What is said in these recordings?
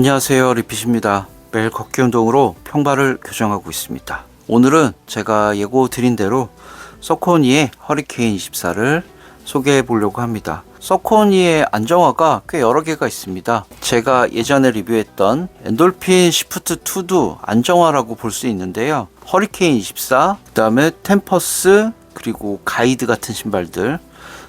안녕하세요. 리핏입니다. 매일 걷기 운동으로 평발을 교정하고 있습니다. 오늘은 제가 예고 드린 대로 서코니의 허리케인 24를 소개해 보려고 합니다. 서코니의 안정화가 꽤 여러 개가 있습니다. 제가 예전에 리뷰했던 엔돌핀 시프트 2도 안정화라고 볼 수 있는데요. 허리케인 24 그 다음에 템퍼스 그리고 가이드 같은 신발들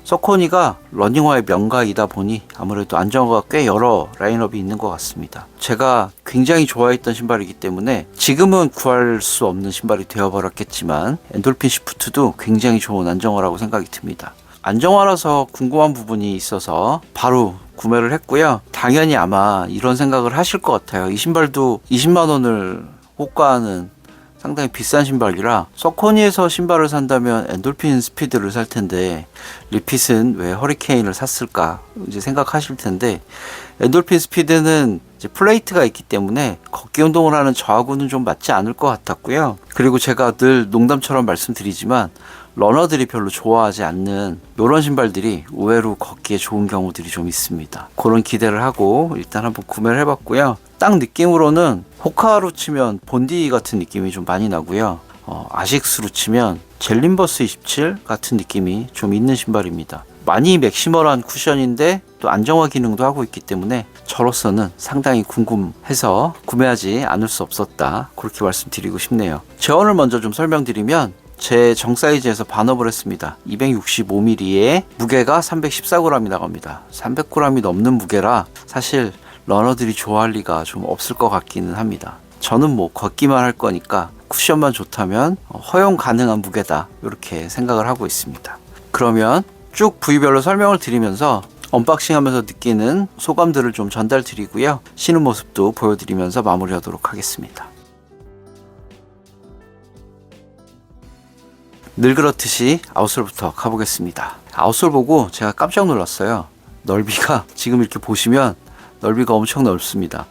서코니가 러닝화의 명가이다 보니 아무래도 안정화가 꽤 여러 라인업이 있는 것 같습니다. 제가 굉장히 좋아했던 신발이기 때문에 지금은 구할 수 없는 신발이 되어버렸겠지만 엔돌핀 시프트도 굉장히 좋은 안정화라고 생각이 듭니다. 안정화라서 궁금한 부분이 있어서 바로 구매를 했고요. 당연히 아마 이런 생각을 하실 것 같아요. 이 신발도 20만 원을 호가하는 상당히 비싼 신발이라 서코니에서 신발을 산다면 엔돌핀 스피드를 살 텐데 리핏은 왜 허리케인을 샀을까 이제 생각하실 텐데 엔돌핀 스피드는 플레이트가 있기 때문에 걷기 운동을 하는 저하고는 좀 맞지 않을 것 같았고요. 그리고 제가 늘 농담처럼 말씀드리지만 러너들이 별로 좋아하지 않는 이런 신발들이 의외로 걷기에 좋은 경우들이 좀 있습니다. 그런 기대를 하고 일단 한번 구매를 해봤고요. 딱 느낌으로는 호카로 치면 본디 같은 느낌이 좀 많이 나고요. 어, 아식스로 치면 젤린버스 27 같은 느낌이 좀 있는 신발입니다. 많이 맥시멀한 쿠션인데 또 안정화 기능도 하고 있기 때문에 저로서는 상당히 궁금해서 구매하지 않을 수 없었다. 그렇게 말씀드리고 싶네요. 재원을 먼저 좀 설명드리면 제 정 사이즈에서 반업을 했습니다. 265mm에 무게가 314g이 나갑니다. 300g이 넘는 무게라 사실 러너들이 좋아할 리가 좀 없을 것 같기는 합니다. 저는 뭐 걷기만 할 거니까 쿠션만 좋다면 허용 가능한 무게다 이렇게 생각을 하고 있습니다. 그러면 쭉 부위별로 설명을 드리면서 언박싱 하면서 느끼는 소감들을 좀 전달 드리고요. 신은 모습도 보여드리면서 마무리하도록 하겠습니다. 늘 그렇듯이 아웃솔부터 가보겠습니다. 아웃솔 보고 제가 깜짝 놀랐어요. 넓이가 지금 이렇게 보시면 넓이가 엄청 넓습니다.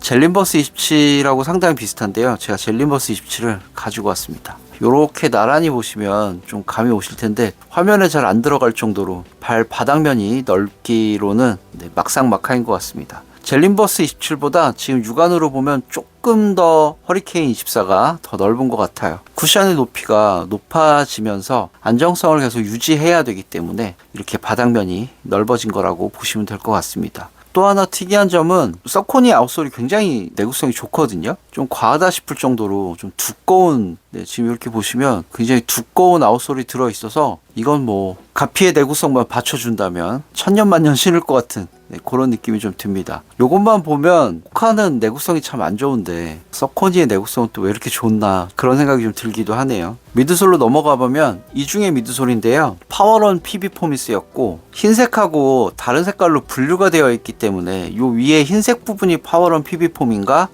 젤린버스 27하고 상당히 비슷한데요. 제가 젤린버스 27을 가지고 왔습니다. 이렇게 나란히 보시면 좀 감이 오실 텐데 화면에 잘 안 들어갈 정도로 발 바닥면이 넓기로는 네, 막상막하인 것 같습니다. 젤린버스 27보다 지금 육안으로 보면 조금 더 허리케인 24가 더 넓은 것 같아요. 쿠션의 높이가 높아지면서 안정성을 계속 유지해야 되기 때문에 이렇게 바닥면이 넓어진 거라고 보시면 될 것 같습니다. 또 하나 특이한 점은 서코니 아웃솔이 굉장히 내구성이 좋거든요. 좀 과하다 싶을 정도로 좀 두꺼운 네, 지금 이렇게 보시면 굉장히 두꺼운 아웃솔이 들어 있어서 이건 뭐 가피의 내구성만 받쳐준다면 천년만년 신을 것 같은 네, 그런 느낌이 좀 듭니다. 요것만 보면 호카는 내구성이 참 안 좋은데 서코니의 내구성은 또 왜 이렇게 좋나 그런 생각이 좀 들기도 하네요. 미드솔로 넘어가 보면 이 중에 미드솔인데요. 파워런 PB 쓰였고 흰색하고 다른 색깔로 분류가 되어 있기 때문에 요 위에 흰색 부분이 파워런 PB 폼인가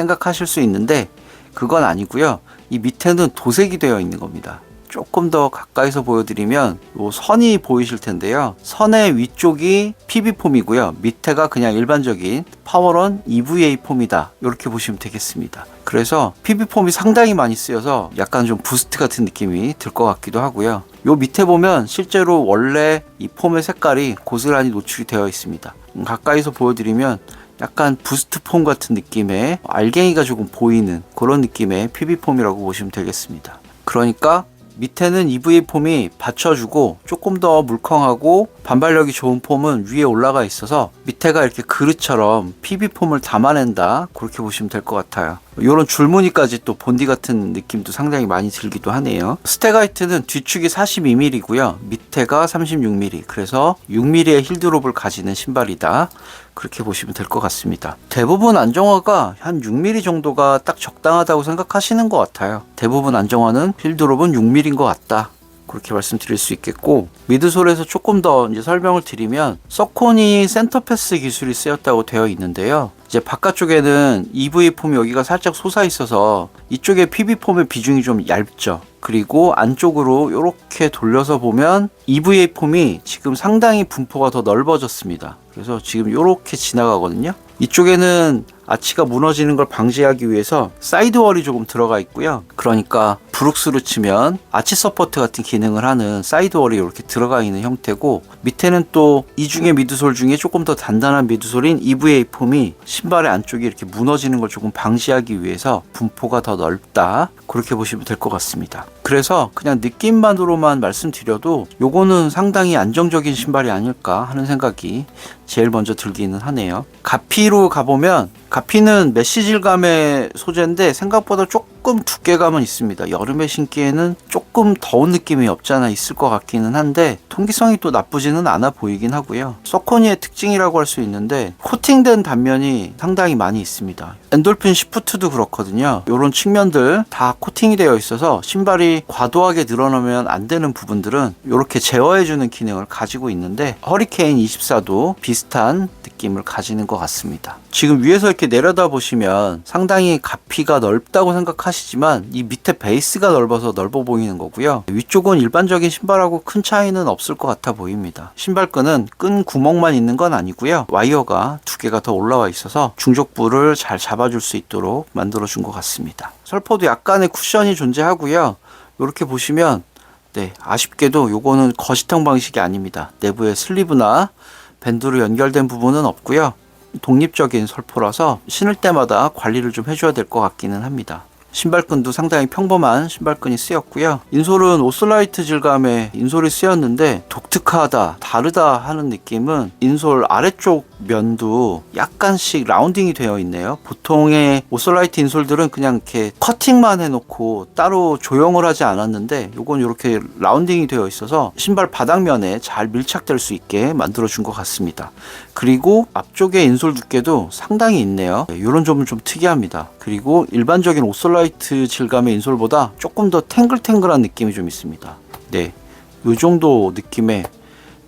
생각하실 수 있는데 그건 아니고요. 이 밑에는 도색이 되어 있는 겁니다. 조금 더 가까이서 보여드리면 요 선이 보이실 텐데요. 선의 위쪽이 PB 폼이고요. 밑에가 그냥 일반적인 파워런 EVA 폼이다. 이렇게 보시면 되겠습니다. 그래서 PB 폼이 상당히 많이 쓰여서 약간 좀 부스트 같은 느낌이 들 것 같기도 하고요. 요 밑에 보면 실제로 원래 이 폼의 색깔이 고스란히 노출이 되어 있습니다. 음, 가까이서 보여드리면 약간 부스트 폼 같은 느낌의 알갱이가 조금 보이는 그런 느낌의 PB 폼이라고 보시면 되겠습니다. 그러니까 밑에는 EVA 폼이 받쳐주고 조금 더 물컹하고 반발력이 좋은 폼은 위에 올라가 있어서 밑에가 이렇게 그릇처럼 PB 폼을 담아낸다 그렇게 보시면 될 것 같아요. 이런 줄무늬까지 또 본디 같은 느낌도 상당히 많이 들기도 하네요. 스테가이트는 뒤축이 42mm고요. 밑에가 36mm. 그래서 6mm의 힐드롭을 가지는 신발이다. 그렇게 보시면 될 것 같습니다. 대부분 안정화가 한 6mm 정도가 딱 적당하다고 생각하시는 것 같아요. 대부분 안정화는 힐드롭은 6mm인 것 같다. 그렇게 말씀드릴 수 있겠고 미드솔에서 조금 더 이제 설명을 드리면 서코니 센터패스 기술이 쓰였다고 되어 있는데요. 이제 바깥쪽에는 EV 폼 여기가 살짝 솟아 있어서 이쪽에 PB 폼의 비중이 좀 얇죠. 그리고 안쪽으로 이렇게 돌려서 보면 EVA 폼이 지금 상당히 분포가 더 넓어졌습니다. 그래서 지금 이렇게 지나가거든요. 이쪽에는 아치가 무너지는 걸 방지하기 위해서 사이드월이 조금 들어가 있고요. 그러니까 브룩스로 치면 아치 서포트 같은 기능을 하는 사이드월이 이렇게 들어가 있는 형태고 밑에는 또 이 중에 미드솔 중에 조금 더 단단한 미드솔인 EVA 폼이 신발의 안쪽이 이렇게 무너지는 걸 조금 방지하기 위해서 분포가 더 넓다 그렇게 보시면 될 것 같습니다. 그래서 그냥 느낌만으로만 말씀드려도 요거는 상당히 안정적인 신발이 아닐까 하는 생각이 제일 먼저 들기는 하네요. 가피로 가보면 가피는 메쉬 질감의 소재인데 생각보다 조금 두께감은 있습니다. 여름에 신기에는 조금 더운 느낌이 없지 않아 있을 것 같기는 한데 통기성이 또 나쁘지는 않아 보이긴 하고요. 서코니의 특징이라고 할 수 있는데 코팅된 단면이 상당히 많이 있습니다. 엔돌핀 시프트도 그렇거든요. 이런 측면들 다 코팅이 되어 있어서 신발이 과도하게 늘어나면 안 되는 부분들은 이렇게 제어해주는 기능을 가지고 있는데 허리케인 24도 비슷한 느낌을 가지는 것 같습니다. 지금 위에서 이렇게 내려다 보시면 상당히 가피가 넓다고 생각하시지만 이 밑에 베이스가 넓어서 넓어 보이는 거고요. 위쪽은 일반적인 신발하고 큰 차이는 없을 것 같아 보입니다. 신발끈은 끈 구멍만 있는 건 아니고요. 와이어가 두 개가 더 올라와 있어서 중족부를 잘 잡아줄 수 있도록 만들어 준 것 같습니다. 설포도 약간의 쿠션이 존재하고요. 이렇게 보시면 네, 아쉽게도 요거는 거시통 방식이 아닙니다. 내부에 슬리브나 밴드로 연결된 부분은 없고요. 독립적인 설포라서 신을 때마다 관리를 좀 해줘야 될 것 같기는 합니다. 신발끈도 상당히 평범한 신발끈이 쓰였고요. 인솔은 오슬라이트 질감의 인솔이 쓰였는데 독특하다, 다르다 하는 느낌은 인솔 아래쪽 면도 약간씩 라운딩이 되어 있네요. 보통의 오슬라이트 인솔들은 그냥 이렇게 커팅만 해놓고 따로 조형을 하지 않았는데 이건 이렇게 라운딩이 되어 있어서 신발 바닥면에 잘 밀착될 수 있게 만들어 준 것 같습니다. 그리고 앞쪽에 인솔 두께도 상당히 있네요. 이런 점은 좀 특이합니다. 그리고 일반적인 오솔라이트 질감의 인솔보다 조금 더 탱글탱글한 느낌이 좀 있습니다. 네, 이 정도 느낌의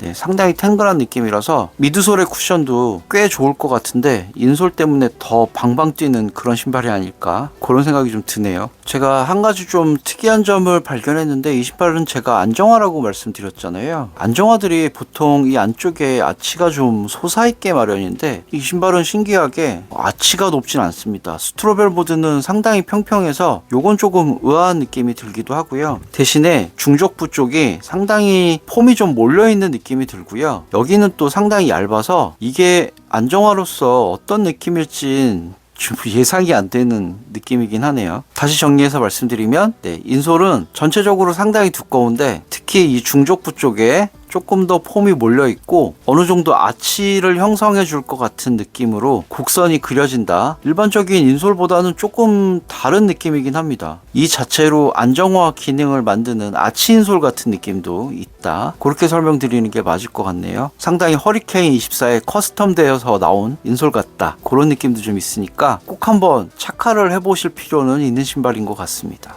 네, 상당히 탱글한 느낌이라서 미드솔의 쿠션도 꽤 좋을 것 같은데 인솔 때문에 더 방방 뛰는 그런 신발이 아닐까 그런 생각이 좀 드네요. 제가 한 가지 좀 특이한 점을 발견했는데 이 신발은 제가 안정화라고 말씀드렸잖아요. 안정화들이 보통 이 안쪽에 아치가 좀 솟아있게 마련인데 이 신발은 신기하게 아치가 높진 않습니다. 스트로벨 보드는 상당히 평평해서 요건 조금 의아한 느낌이 들기도 하고요. 대신에 중족부 쪽이 상당히 폼이 좀 몰려있는 느낌 이 들고요. 여기는 또 상당히 얇아서 이게 안정화로서 어떤 느낌일진 좀 예상이 안 되는 느낌이긴 하네요. 다시 정리해서 말씀드리면, 네, 인솔은 전체적으로 상당히 두꺼운데, 특히 이 중족부 쪽에 조금 더 폼이 몰려 있고 어느 정도 아치를 형성해 줄 것 같은 느낌으로 곡선이 그려진다. 일반적인 인솔보다는 조금 다른 느낌이긴 합니다. 이 자체로 안정화 기능을 만드는 아치 인솔 같은 느낌도 있다. 그렇게 설명드리는 게 맞을 것 같네요. 상당히 허리케인 24에 커스텀되어서 나온 인솔 같다. 그런 느낌도 좀 있으니까 꼭 한번 착화를 해보실 필요는 있는 신발인 것 같습니다.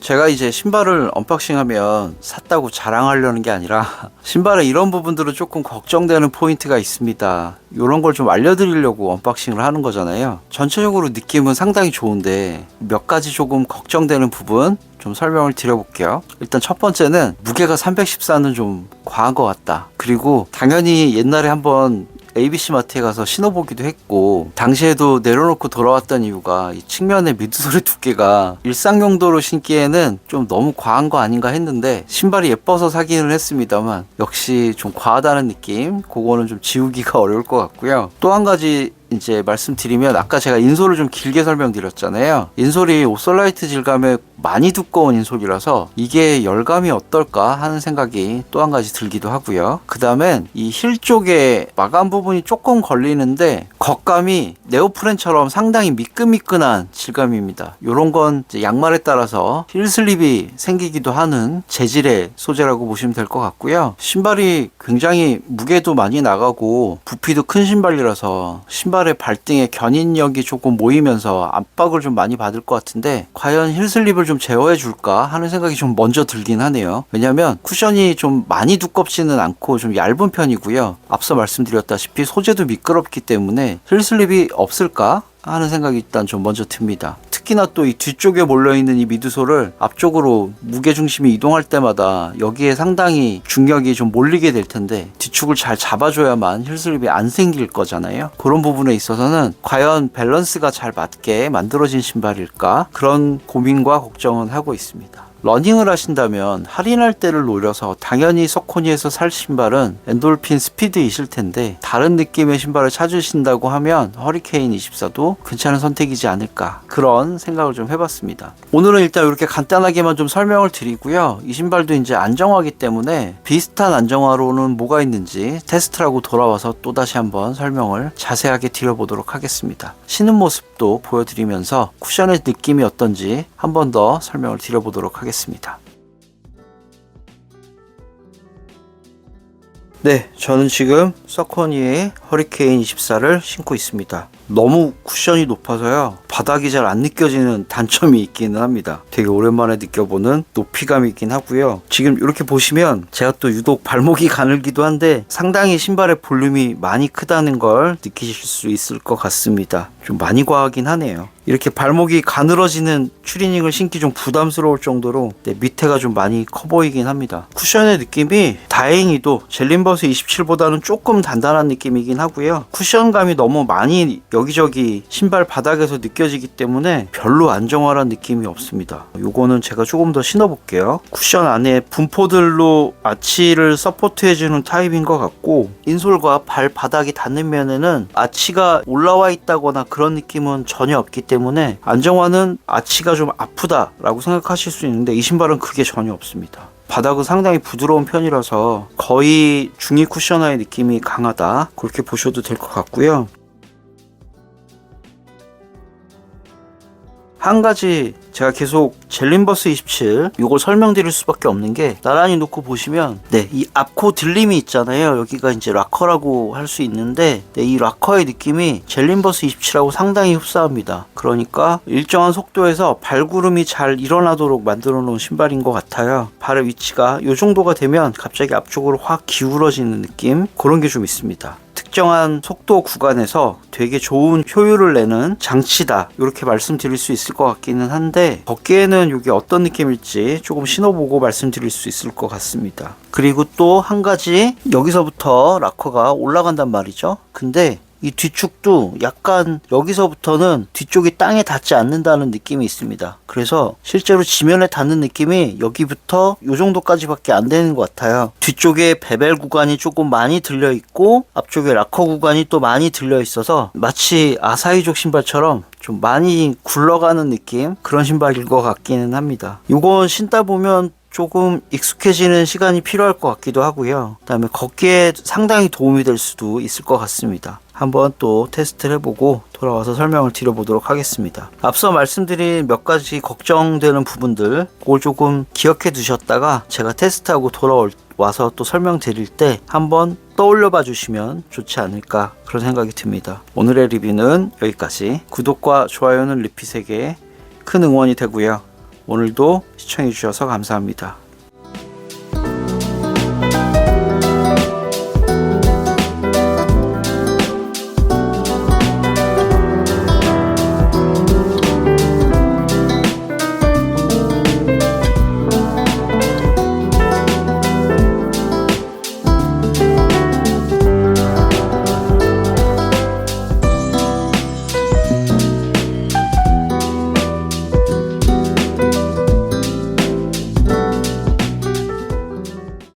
제가 이제 신발을 언박싱하면 샀다고 자랑하려는 게 아니라 신발의 이런 부분들은 조금 걱정되는 포인트가 있습니다. 이런 걸 좀 알려드리려고 언박싱을 하는 거잖아요. 전체적으로 느낌은 상당히 좋은데 몇 가지 조금 걱정되는 부분 좀 설명을 드려볼게요. 일단 첫 번째는 무게가 314는 좀 과한 것 같다. 그리고 당연히 옛날에 한번 ABC 마트에 가서 신어보기도 했고 당시에도 내려놓고 돌아왔던 이유가 이 측면의 미드솔의 두께가 일상 용도로 신기에는 좀 너무 과한 거 아닌가 했는데 신발이 예뻐서 사기는 했습니다만 역시 좀 과하다는 느낌 그거는 좀 지우기가 어려울 것 같고요. 또 한 가지 이제 말씀드리면 아까 제가 인솔을 좀 길게 설명드렸잖아요. 인솔이 오솔라이트 질감의 많이 두꺼운 인솔이라서 이게 열감이 어떨까 하는 생각이 또 한 가지 들기도 하고요. 그 다음엔 이 힐 쪽에 마감 부분이 조금 걸리는데 겉감이 네오프렌처럼 상당히 미끈미끈한 질감입니다. 이런 건 양말에 따라서 힐 슬립이 생기기도 하는 재질의 소재라고 보시면 될 것 같고요. 신발이 굉장히 무게도 많이 나가고 부피도 큰 신발이라서 신발 신발의 발등에 견인력이 조금 모이면서 압박을 좀 많이 받을 것 같은데 과연 힐슬립을 좀 제어해 줄까 하는 생각이 좀 먼저 들긴 하네요. 왜냐면 쿠션이 좀 많이 두껍지는 않고 좀 얇은 편이고요. 앞서 말씀드렸다시피 소재도 미끄럽기 때문에 힐슬립이 없을까? 하는 생각이 일단 좀 먼저 듭니다. 특히나 또 이 뒤쪽에 몰려있는 이 미드솔을 앞쪽으로 무게중심이 이동할 때마다 여기에 상당히 중력이 좀 몰리게 될 텐데 뒤축을 잘 잡아줘야만 힐슬립이 안 생길 거잖아요. 그런 부분에 있어서는 과연 밸런스가 잘 맞게 만들어진 신발일까 그런 고민과 걱정은 하고 있습니다. 러닝을 하신다면 할인할 때를 노려서 당연히 서코니에서 살 신발은 엔돌핀 스피드이실 텐데 다른 느낌의 신발을 찾으신다고 하면 허리케인 24도 괜찮은 선택이지 않을까 그런 생각을 좀 해봤습니다. 오늘은 일단 이렇게 간단하게만 좀 설명을 드리고요. 이 신발도 이제 안정화기 때문에 비슷한 안정화로는 뭐가 있는지 테스트라고 돌아와서 또 다시 한번 설명을 자세하게 드려보도록 하겠습니다. 신은 모습도 보여드리면서 쿠션의 느낌이 어떤지 한 번 더 설명을 드려보도록 하겠습니다. 네, 저는 지금 서커니의 허리케인 24를 신고 있습니다. 너무 쿠션이 높아서요. 바닥이 잘 안 느껴지는 단점이 있기는 합니다. 되게 오랜만에 느껴보는 높이감이 있긴 하고요. 지금 이렇게 보시면 제가 또 유독 발목이 가늘기도 한데 상당히 신발의 볼륨이 많이 크다는 걸 느끼실 수 있을 것 같습니다. 좀 많이 과하긴 하네요. 이렇게 발목이 가늘어지는 추리닝을 신기 좀 부담스러울 정도로 네, 밑에가 좀 많이 커 보이긴 합니다. 쿠션의 느낌이 다행히도 젤린버스 27보다는 조금 단단한 느낌이긴 하고요. 쿠션감이 너무 많이 여기저기 신발 바닥에서 느껴지기 때문에 별로 안정화란 느낌이 없습니다. 요거는 제가 조금 더 신어볼게요. 쿠션 안에 분포들로 아치를 서포트해주는 타입인 것 같고 인솔과 발 바닥이 닿는 면에는 아치가 올라와 있다거나 그런 느낌은 전혀 없기 때문에 안정화는 아치가 좀 아프다라고 생각하실 수 있는데 이 신발은 그게 전혀 없습니다. 바닥은 상당히 부드러운 편이라서 거의 중위 쿠셔너의 느낌이 강하다 그렇게 보셔도 될 것 같고요. 한 가지 제가 계속 젤린버스 27 이걸 설명드릴 수밖에 없는 게 나란히 놓고 보시면 네 이 앞코 들림이 있잖아요. 여기가 이제 락커라고 할 수 있는데 네, 이 락커의 느낌이 젤린버스 27하고 상당히 흡사합니다. 그러니까 일정한 속도에서 발구름이 잘 일어나도록 만들어 놓은 신발인 것 같아요. 발의 위치가 이 정도가 되면 갑자기 앞쪽으로 확 기울어지는 느낌? 그런 게 좀 있습니다 특정한 속도 구간에서 되게 좋은 효율을 내는 장치다. 이렇게 말씀드릴 수 있을 것 같기는 한데 걷기에는 이게 어떤 느낌일지 조금 신어보고 말씀드릴 수 있을 것 같습니다. 그리고 또 한 가지 여기서부터 락커가 올라간단 말이죠. 근데 이 뒤축도 약간 여기서부터는 뒤쪽이 땅에 닿지 않는다는 느낌이 있습니다. 그래서 실제로 지면에 닿는 느낌이 여기부터 이 정도까지밖에 안 되는 것 같아요. 뒤쪽에 베벨 구간이 조금 많이 들려 있고 앞쪽에 락커 구간이 또 많이 들려 있어서 마치 아사이족 신발처럼 좀 많이 굴러가는 느낌 그런 신발일 것 같기는 합니다. 이건 신다 보면 조금 익숙해지는 시간이 필요할 것 같기도 하고요. 그다음에 걷기에 상당히 도움이 될 수도 있을 것 같습니다. 한번 또 테스트를 해보고 돌아와서 설명을 드려보도록 하겠습니다. 앞서 말씀드린 몇 가지 걱정되는 부분들 그걸 조금 기억해 두셨다가 제가 테스트하고 돌아올 와서 또 설명드릴 때 한번 떠올려 봐 주시면 좋지 않을까 그런 생각이 듭니다. 오늘의 리뷰는 여기까지. 구독과 좋아요는 리핏에게 큰 응원이 되고요. 오늘도 시청해 주셔서 감사합니다.